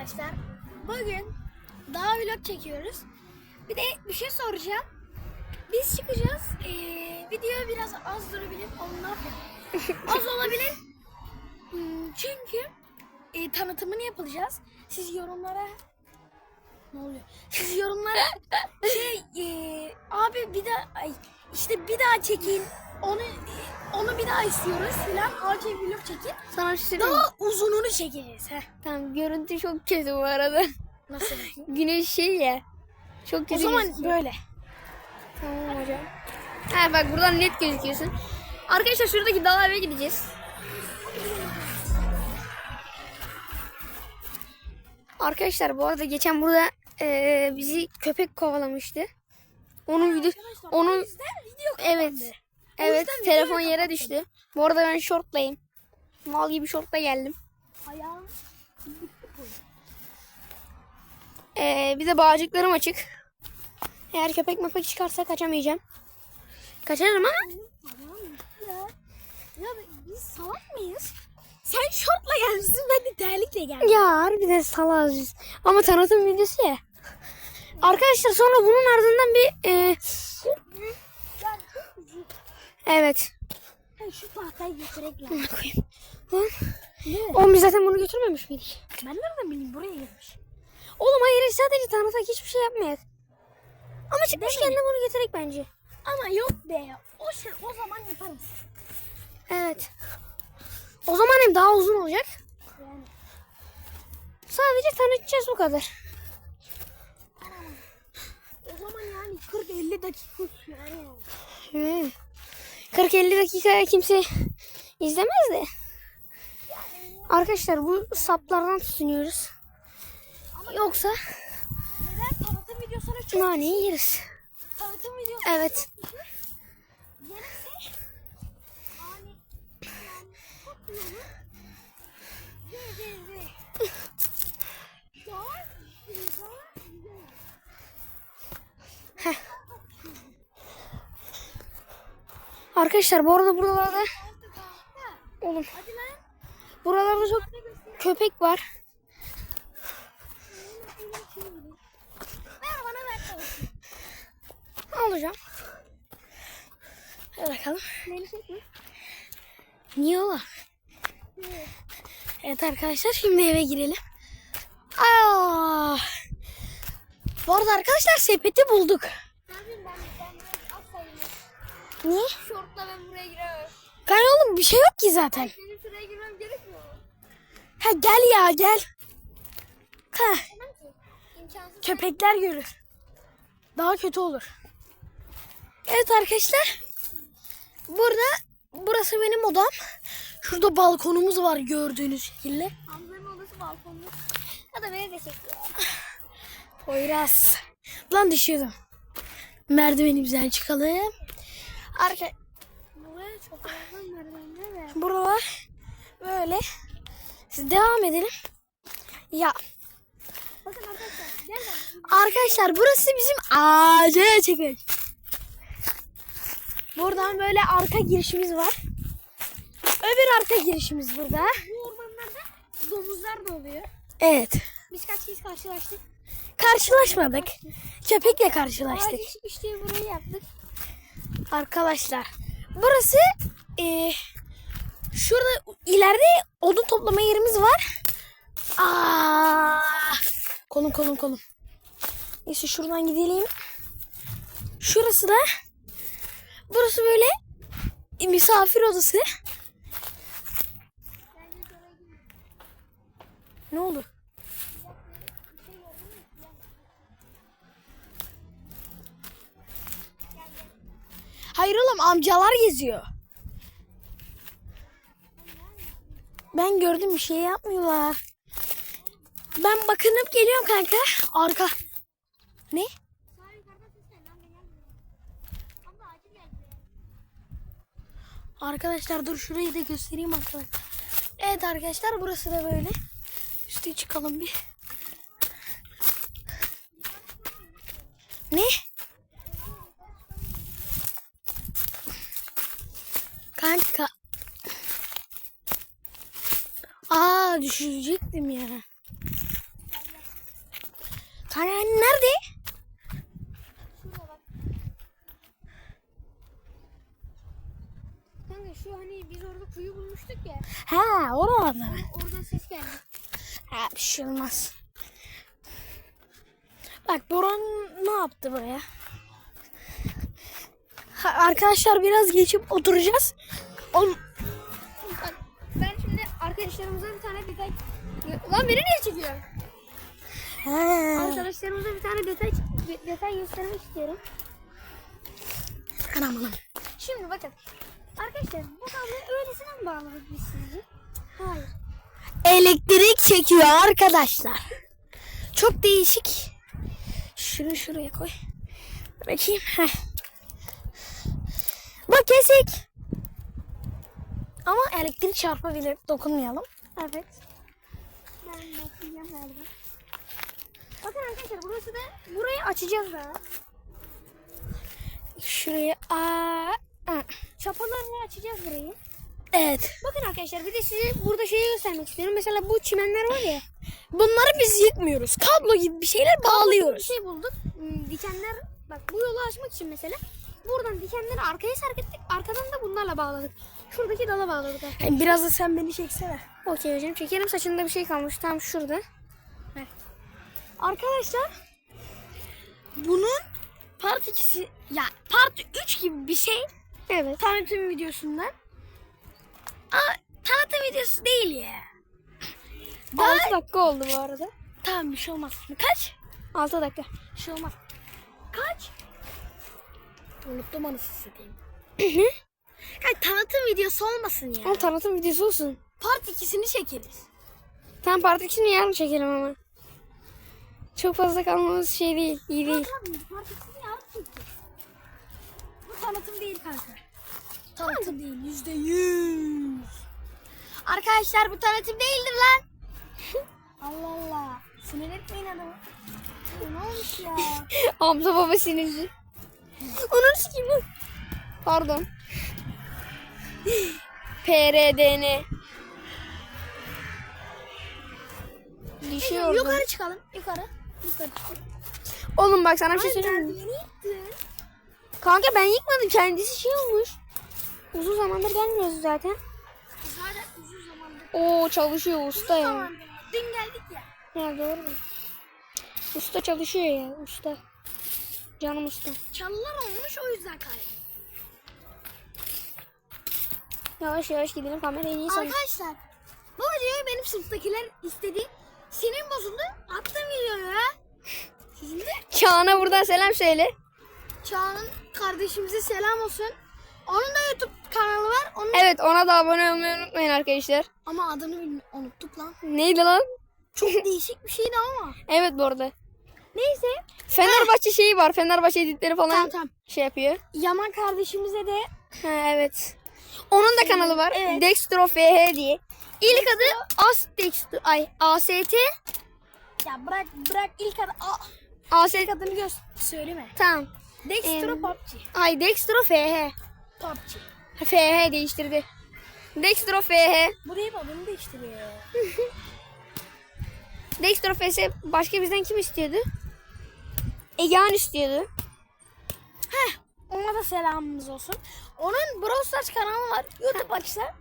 Arkadaşlar bugün daha vlog çekiyoruz. Bir de bir şey soracağım. Biz çıkacağız. Ee, video biraz az durabilir. Ondan az olabilir. Hmm, çünkü e, tanıtımını yapacağız. Siz yorumlara ne oluyor? Siz yorumlara şey e, abi bir daha ay, işte bir daha çekin. Onu e, onu bir daha istiyoruz filan. Acil vlog çekin. Sana mi? Daha uzununu çekeceğiz. Heh. Tamam görüntü çok kötü bu arada. Nasıl? Güneş şey ya. Çok kötü o zaman gözüküyor. böyle. Tamam hocam. Ha bak buradan net gözüküyorsun. Arkadaşlar şuradaki dağ eve gideceğiz. Arkadaşlar bu arada geçen burada eee, bizi köpek kovalamıştı. Onun video onun video evet. Evet telefon yere kapattım. düştü. Bu arada ben şortlayım. Mal gibi şortla geldim. Ayağım Ee, bir de bağcıklarım açık. Eğer köpek mepek çıkarsa kaçamayacağım. Kaçarım ama ya. Ya biz salak mıyız? Sen şortla gelmişsin ben de terlikle geldim. ya harbiden salağız biz. Ama tanıtım videosu ya. Arkadaşlar sonra bunun ardından bir e. evet. Hey, şu tahtayı götürek lan. Buna koyayım. Lan. Ne? Oğlum biz zaten bunu götürmemiş miydik? Ben nereden bileyim buraya gelmiş. Oğlum hayır sadece tanıtak hiçbir şey yapmayak. Ama çıkmışken de bunu getirek bence. Ama yok be. O şey o zaman yaparız. Evet. O zaman hem daha uzun olacak. Yani. Sadece tanıtacağız bu kadar. O zaman yani 40-50 dakika yani. Hı. 40-50 dakika kimse izlemez de. Arkadaşlar bu saplardan tutunuyoruz. Yoksa Neden? Tanıtım videosuna çok naneyi yeriz. tanıtım videosu. Evet. gelirse yani yani çok iyi olur. Ve ve ve. Daha daha güzel. Arkadaşlar bu arada buralarda oğlum buralarda çok köpek var. Alacağım. Hadi bakalım. Niye ola? Evet arkadaşlar şimdi eve girelim. Aa! Bu arada arkadaşlar sepeti bulduk. Ne yapayım ben ben biraz az sayayım. Niye? Şortla ben buraya giremem. Kay oğlum bir şey yok ki zaten. Benim şuraya girmem gerekmiyor mu? Ha gel ya gel. Ha. İmkansız. köpekler görür. Daha kötü olur. Evet arkadaşlar. Burada burası benim odam. Şurada balkonumuz var gördüğünüz şekilde. Hamza'nın odası balkonda. Ya da beni de çekiyor. Poyraz. Lan düşüyordum. Merdiveni güzel çıkalım. Arka Buraya çok merdivenler buralar böyle. Siz devam edelim. Ya Bakın arkadaşlar. Gel arkadaşlar burası bizim acil çekiş. Buradan böyle arka girişimiz var. Öbür arka girişimiz burada. Bu ormanlarda domuzlar da oluyor. Evet. Biz kaç kez karşılaştık. Karşılaşmadık. Köpekle karşılaştık. Ağaç işte burayı yaptık. Arkadaşlar burası e, şurada ileride odun toplama yerimiz var. Aa, kolum kolum kolum. Neyse şuradan gidelim. Şurası da burası böyle misafir odası. Ne oldu? Hayır oğlum amcalar geziyor. Ben gördüm bir şey yapmıyorlar. Ben bakınıp geliyorum kanka. Arka. Ne? Arkadaşlar dur şurayı da göstereyim arkadaşlar. Evet arkadaşlar burası da böyle. Üstü çıkalım bir. Ne? Kanka. Aa düşürecektim ya. Kanka hani nerede? Kanka şu hani biz orada kuyu bulmuştuk ya. Ha oralarda. Oradan ses geldi. Ha bir şey olmaz. Bak Boran ne yaptı buraya? Arkadaşlar biraz geçip oturacağız. Bak, ben şimdi arkadaşlarımıza bir tane detay... Lan beni niye çekiyor? Arkadaşlarımıza bir tane detay, detay göstermek istiyorum. Anam anam. Şimdi bakın. Arkadaşlar bu kabloyu öylesine mi bağladık biz sizce? Hayır. Elektrik çekiyor arkadaşlar. Çok değişik. Şunu şuraya koy. Bakayım. Heh. Bak kesik. Ama elektrik çarpabilir. Dokunmayalım. Evet. Ben bakacağım galiba. Bakın arkadaşlar burası da burayı açacağız daha. Şuraya. Aa, aa. Çapalarla açacağız burayı. Evet. Bakın arkadaşlar bir de size burada şeyi göstermek istiyorum. Mesela bu çimenler var ya. Bunları biz yıkmıyoruz. Kablo gibi bir şeyler Bir bağlıyoruz. şey bulduk. Hmm, Dikenler bak bu yolu açmak için mesela buradan dikenleri arkaya sark ettik. Arkadan da bunlarla bağladık. Şuradaki dala bağladık. arkadaşlar. Biraz da sen beni çeksene. Okey hocam çekelim saçında bir şey kalmış tam şurada. Heh. Arkadaşlar Bunun part 2'si ya part 3 gibi bir şey evet. tanıtım videosundan. Aa, tanıtım videosu değil ya. 6 dakika oldu bu arada. Tamam bir şey olmaz. Kaç? 6 dakika. Bir şey olmaz. Kaç? Unuttum anasını satayım. Ya tanıtım videosu olmasın ya. Ama tanıtım videosu olsun. Part 2'sini çekeriz. Tam part 2'sini yarın çekelim ama. Çok fazla kalmamız şey değil, iyi değil. Tamam part 2'sini yarın çekeriz. Bu tanıtım değil kanka. Tanıtım değil yüzde yüz. Arkadaşlar bu tanıtım değildir lan. Allah Allah. Sinir etmeyin adamı. Ne olmuş ya? Hamza baba sinirci. Onun sikeyim lan. Pardon. PRDN. Düşüyor. Yukarı çıkalım. Yukarı. Yukarı çıkalım. Oğlum bak sana bir şey söyleyeyim mi? Kanka ben yıkmadım. Kendisi şey olmuş. Uzun zamandır gelmiyoruz zaten. Zaten uzun zamandır. Oo çalışıyor usta Uzun ya. zamandır. Dün geldik ya. Ya doğru. Usta çalışıyor ya usta. Canım usta. Çalılar olmuş o yüzden kaydı. Yavaş yavaş gidelim kamerayı iyi sana. Arkadaşlar bu videoyu benim sınıftakiler istedi. Senin bozuldu. Attım videoyu ya. Sizin de Kaan'a buradan selam söyle. Çağan'ın kardeşimize selam olsun. Onun da YouTube kanalı var. Onun Evet ona da abone olmayı unutmayın arkadaşlar. ama adını bilmi- unuttuk lan. Neydi lan? Çok değişik bir şeydi ama. Evet bu arada. Neyse. Fenerbahçe şeyi var. Fenerbahçe editleri falan Tamam tamam. şey yapıyor. Yaman kardeşimize de Ha evet. Onun da kanalı var. Evet. Dextro FH diye. İlk adı As Dextro ay AST ya bırak bırak ilk adı Aa, AST ilk adını göz söyleme. tamam. Dextro Em, PUBG. Ay Dextro FH. PUBG. FH değiştirdi. Dextro FH. Burayı babamı değiştiriyor. Dextro FH başka bizden kim istiyordu? Egehan istiyordu. Heh, ona da selamımız olsun. Onun Brawl Stars kanalı var. YouTube açsa.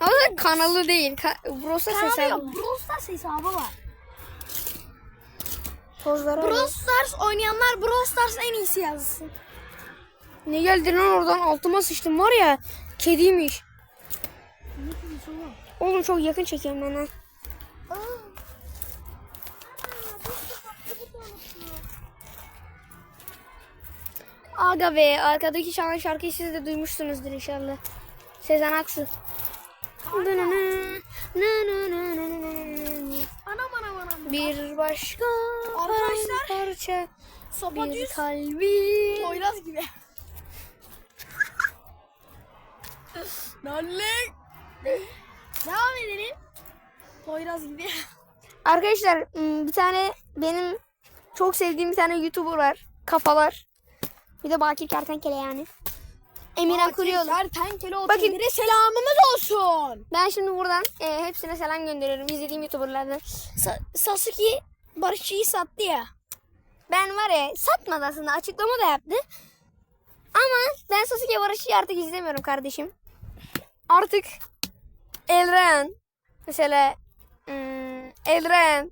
Ama da kanalı değil. Ka- Brosa Kanalı hesabı. yok. Brawl Stars hesabı var. Pozları Brawl Stars oynayanlar Brawl Stars en iyisi yazsın. Ne geldi lan oradan altıma sıçtım var ya. Kediymiş. Oğlum çok yakın çekiyorum ben Aga be arkadaki çalan şarkıyı siz de duymuşsunuzdur inşallah. Sezen Aksu. Anam anam anam. Bir başka Arkadaşlar, parça Sopa bir düz. kalbi. Poyraz gibi. Nallik. Devam edelim. Poyraz gibi. Arkadaşlar bir tane benim çok sevdiğim bir tane YouTuber var. Kafalar. Bir de Bakir Kertenkele yani. Emirhan Kuruyoğlu. Kertenkele Bakın. otellere selamımız olsun. Ben şimdi buradan e, hepsine selam gönderiyorum. İzlediğim YouTuber'lardan. Sa- Sasuke Barışçı'yı sattı ya. Ben var ya satmadı aslında açıklama da yaptı. Ama ben Sasuke Barışçı'yı artık izlemiyorum kardeşim. Artık Elren mesela hmm, Elren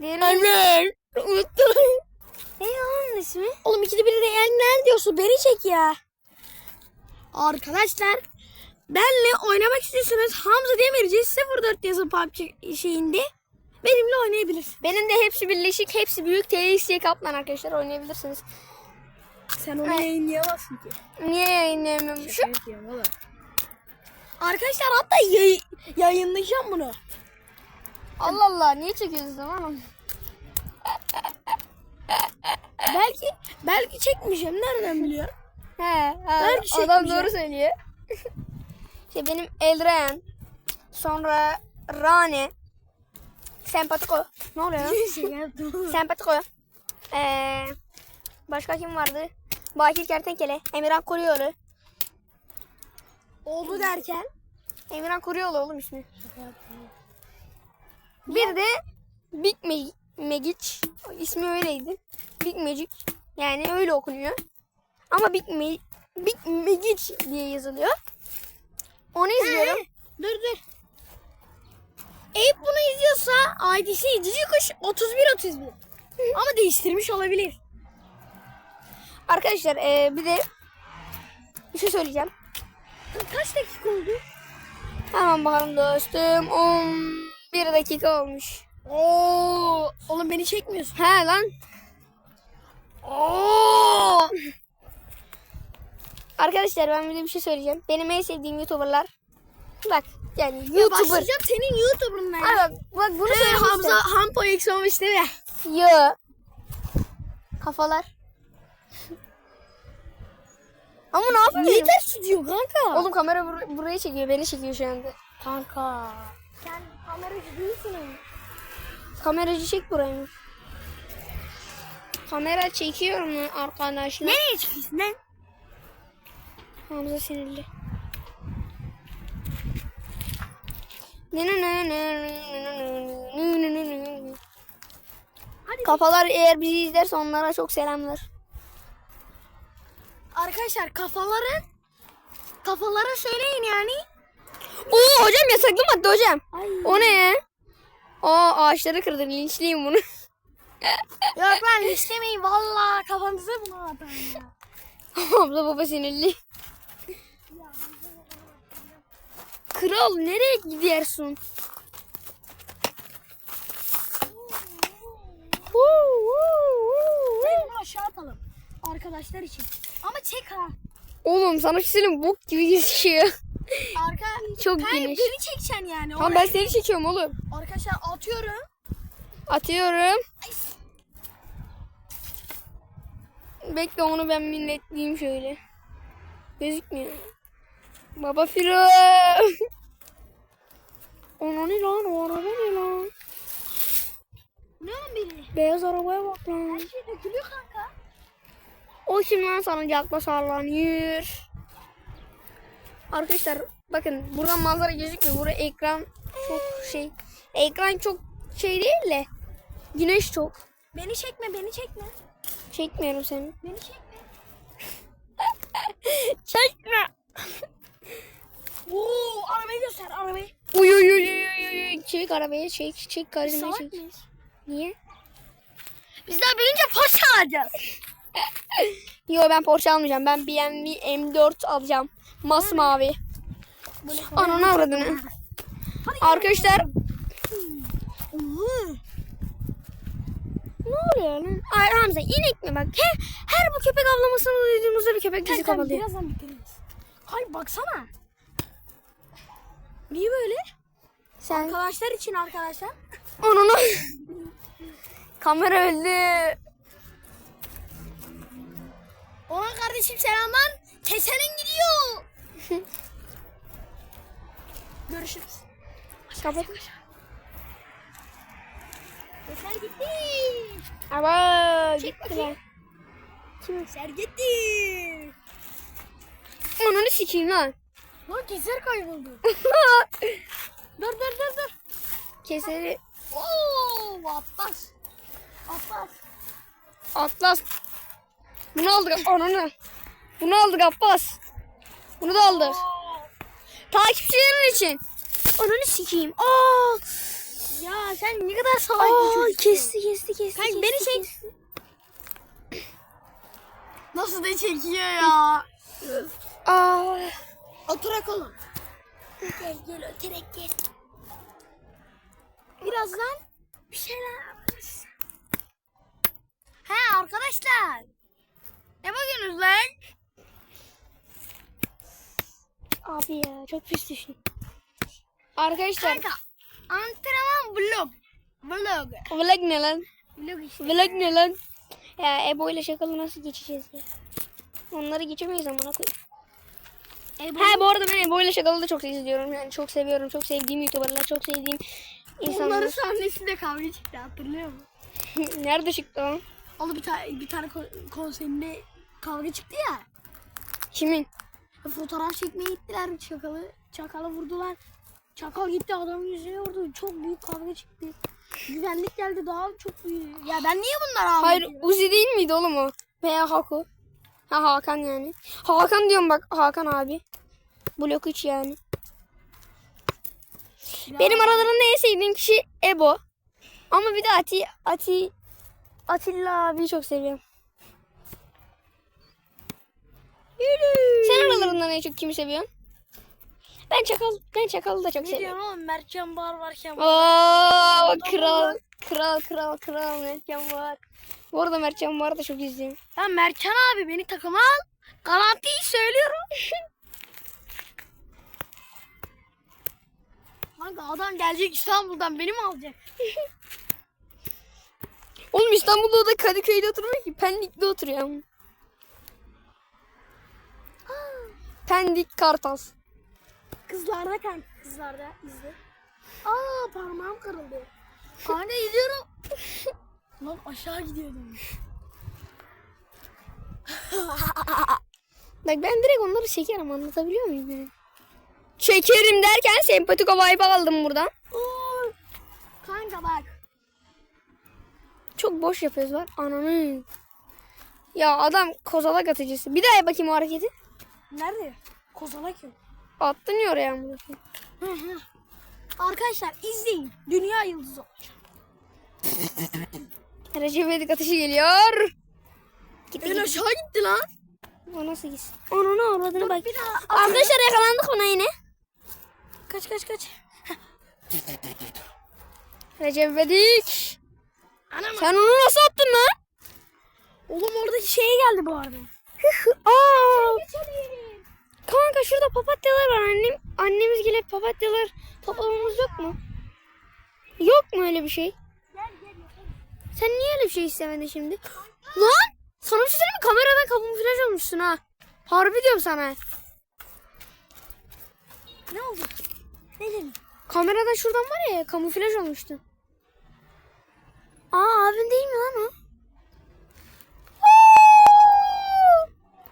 diyelim. Elren. Unuttum. Ne onun ismi? Oğlum ikide bir de Elren diyorsun. Beni çek ya. Arkadaşlar benle oynamak istiyorsanız Hamza Demirci 04 yazı PUBG şeyinde benimle oynayabilirsiniz. Benim de hepsi birleşik, hepsi büyük TXT Kaplan arkadaşlar oynayabilirsiniz. Sen onu yayınlayamazsın ki. Niye yayınlayamıyormuşum? oğlum. Arkadaşlar hatta yay- yayınlayacağım bunu. Allah Allah niye çekiyorsunuz oğlum? Belki belki çekmeyeceğim nereden biliyorum? He, Belki adam doğru söylüyor. işte benim Elren, sonra Rane, Sempatiko. Ne oluyor? Şey. Sempatiko. Ee, başka kim vardı? Bakir Kertenkele, Emirhan Kuruyoğlu. Oldu derken. Emirhan Kuruyoğlu oğlum ismi. Bir de Big Mag- Magic. ismi öyleydi. Big Magic. Yani öyle okunuyor. Ama Big, Ma- Big Magic diye yazılıyor. Onu izliyorum. Dur dur. Eyüp bunu izliyorsa ID'si Cici Kuş 31 31. Ama değiştirmiş olabilir. Arkadaşlar eee, bir de bir şey söyleyeceğim. Kaç dakika oldu? Hemen bakalım dostum. 11 dakika olmuş. Oo, oğlum beni çekmiyorsun. He lan. Oo. Arkadaşlar ben bir de bir şey söyleyeceğim. Benim en sevdiğim YouTuber'lar. Bak yani Ya YouTuber. başlayacağım senin YouTuber'ına ya. Ay bak, bak bunu He, söylemek Hamza. Hampo X olmuş değil mi? Yo. Kafalar. Ama ne yapayım? Niye ters tutuyor kanka? Oğlum kamera bur- buraya çekiyor. Beni çekiyor şu anda. kanka. Sen kameracı değilsin. Kameracı çek burayı mı? Kamera çekiyor mu arkadaşlar? Nereye çıkıyorsun lan? Hamza sinirli. Hadi. Kafalar eğer bizi izlerse onlara çok selamlar. Arkadaşlar kafaları kafalara söyleyin yani. Oo hocam yasaklı madde hocam. Ay. O ne? Aa ağaçları kırdım linçliyim bunu. Yok lan istemeyin valla kafanıza bunu atın ya. Abla baba sinirli. Kral nereye gidiyorsun? Bunu aşağı atalım. Arkadaşlar için. Ama çek ha. Oğlum sana bir şey söyleyeyim bok gibi gözüküyor. Arka Çok Kanka geniş. beni çekeceksin yani. Tamam Oraya- ben seni çekiyorum oğlum. Arkadaşlar atıyorum. Atıyorum. Bekle onu ben minnetleyeyim şöyle. Gözükmüyor. Baba Firo. Ona ne lan o araba ne lan? Ne lan biri? Beyaz arabaya bak lan. Her şey dökülüyor kanka. O lan salıncakla sallanıyor. Arkadaşlar bakın buradan manzara gözükmüyor. Burada ekran çok şey. Ekran çok şey değil de. Güneş çok. Beni çekme beni çekme. Çekmiyorum seni. Beni çekme. Çekme. Oo arabayı göster arabayı. Uy uy uy uy uy uy. Çek arabaya çek çek Salak çek. mıyız? Niye? Biz daha büyüyünce Porsche alacağız. Yo ben Porsche almayacağım. Ben BMW M4 alacağım. Masmavi. Ananı avradını. Arkadaşlar Oo. ne oluyor lan? Ay Hamza inek mi bak? Her, her bu köpek avlamasını duyduğumuzda bir köpek bizi kovalıyor. birazdan bitiririz. Hayır baksana. Niye böyle? Sen Arkadaşlar için arkadaşlar. Ananı. Kamera öldü. Ona kardeşim selamlar. Kesenin gidiyor. Görüşürüz. Kapat. Keser gitti. Ama gittiler. bakayım. Keser gitti. Ananı sikeyim lan. Lan keser kayboldu. dur dur dur dur. Keseri. Oo. Abbas. Abbas. Atlas. Bunu aldık ananı. Bunu aldık Abbas. Bunu da aldık. Takipçilerin için. Ananı sikeyim. Aa! Ya sen ne kadar salak bir Aa, çocuksun. kesti kesti kesti. Kanka kesti, beni çek. kesti. Nasıl da çekiyor ya. Aa! Oturak olun. Gel gel öterek gel. Birazdan bir şeyler yaparız. He arkadaşlar. Ne bakıyorsunuz lan? Abi ya çok pis düşün. Arkadaşlar Kanka antrenman vlog. Vlog. vlog ne lan? Vlog işte. Vlog ne lan? Ya Ebo ile şakalı nasıl geçeceğiz ya? Onları geçemeyiz amına koyayım. E, bu- Ha bu arada ben Ebo ile şakalı da çok izliyorum. Yani çok seviyorum. Çok sevdiğim YouTuber'lar, çok sevdiğim insanlar. Onların sahnesinde kavga çıktı hatırlıyor musun? Nerede çıktı o? Oğlum bir tane bir tane ko- konserinde kavga çıktı ya. Kimin? Fotoğraf çekmeye gittiler çakalı. Çakalı vurdular. Çakal gitti adamın yüzüne vurdu. Çok büyük kavga çıktı. Güvenlik geldi daha çok büyük. Ya ben niye bunları Hayır anlatıyorum? Uzi değil miydi oğlum o? Veya Haku. Ha Hakan yani. Hakan diyorum bak Hakan abi. Blok 3 yani. Ya, Benim aralarında en sevdiğim kişi Ebo. Ama bir de Ati, Ati, Atilla abiyi çok seviyorum. Sen aralarından en çok kimi seviyorsun? Ben Çakal, ben Çakal'ı da çok Ne seviyorum. diyorsun oğlum Mertcan Bar varken. Aa, kral, kral, kral, kral Mertcan var. Bu arada Mertcan var da çok izliyorum. Ya Mertcan abi beni takıma al. Garantiyi söylüyorum. Kanka adam gelecek İstanbul'dan beni mi alacak? Oğlum İstanbul'da o da Kadıköy'de oturmuyor ki. Pendik'te oturuyor. ama. Pendik Kartal. Kızlarda kanka kızlarda izle. Aa parmağım kırıldı. Kanka gidiyorum. Lan aşağı gidiyordum. Bak ben direkt onları çekerim anlatabiliyor muyum? yani? Çekerim derken sempatik o vibe aldım buradan. Oo. Kanka bak. Çok boş yapıyoruz var. Ananı. Ya adam kozalak atıcısı. Bir daha yap bakayım o hareketi. Nerede? Kozalak yok. Attın ya oraya hı. Arkadaşlar izleyin. Dünya yıldızı. Recep İvedik atışı geliyor. Gitti gitti. aşağı gitti lan. O nasıl gitsin? Ananı avradını bak. Daha. Arkadaşlar yakalandık ona yine. Kaç kaç kaç. Recep İvedik. Anam. Sen onu nasıl attın lan? Oğlum oradaki şeye geldi bu arada. Aa! Kanka şurada papatyalar var annem. Annemiz gelip papatyalar toplamamız yok mu? Yok mu öyle bir şey? Sen niye öyle bir şey istemedin şimdi? Lan! Sana bir şey mi? Kameradan kamuflaj olmuşsun ha. Harbi diyorum sana. Ne oldu? Ne dedin? Kameradan şuradan var ya kamuflaj olmuştun. Aa abin değil mi lan o?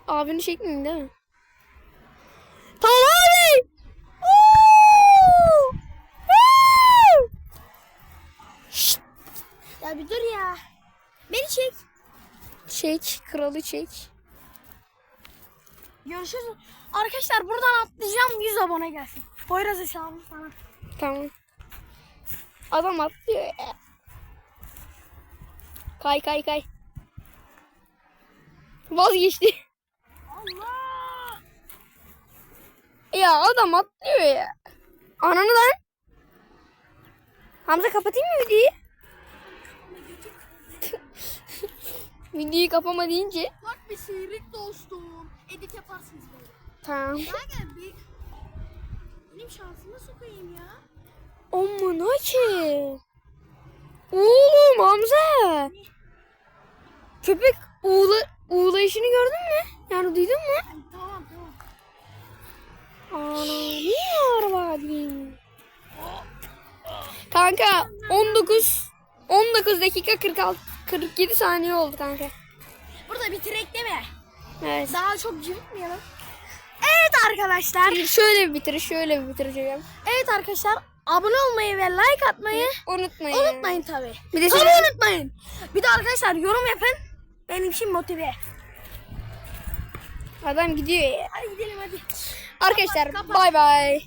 Abini çekmeyeyim değil mi? Tamam abi. Oo! Oo! Şşt, Ya bir dur ya. Beni çek. Çek kralı çek. Görüşürüz. Arkadaşlar buradan atlayacağım 100 abone gelsin. Poyraz hesabı sana. Tamam. Adam atlıyor ya. Kay kay kay. Vazgeçti. Allah! Ya adam atlıyor ya. Ananı lan. Hamza kapatayım mı videoyu? Videoyu kapama deyince. Bak bir seyirlik dostum. Edit yaparsınız böyle. Tamam. Kanka bir... Benim şansıma sokayım ya. Aman ki. Oğlum Hamza. Köpek uğula, uğulayışını gördün mü? Yani duydun mu? Tamam tamam. Ana araba diyeyim? Kanka 19 19 dakika 46 47 saniye oldu kanka. Burada bitirek deme. Evet. Daha çok cıvıtmayalım. Evet arkadaşlar. Şöyle bir bitir, şöyle bir bitireceğim. Evet arkadaşlar abone olmayı ve like atmayı Unutmayın. unutmayın tabi. Bir de Tabii size- unutmayın. Bir de arkadaşlar yorum yapın. Benim için motive. Adam gidiyor ya. Hadi gidelim hadi. Arkadaşlar bay bay.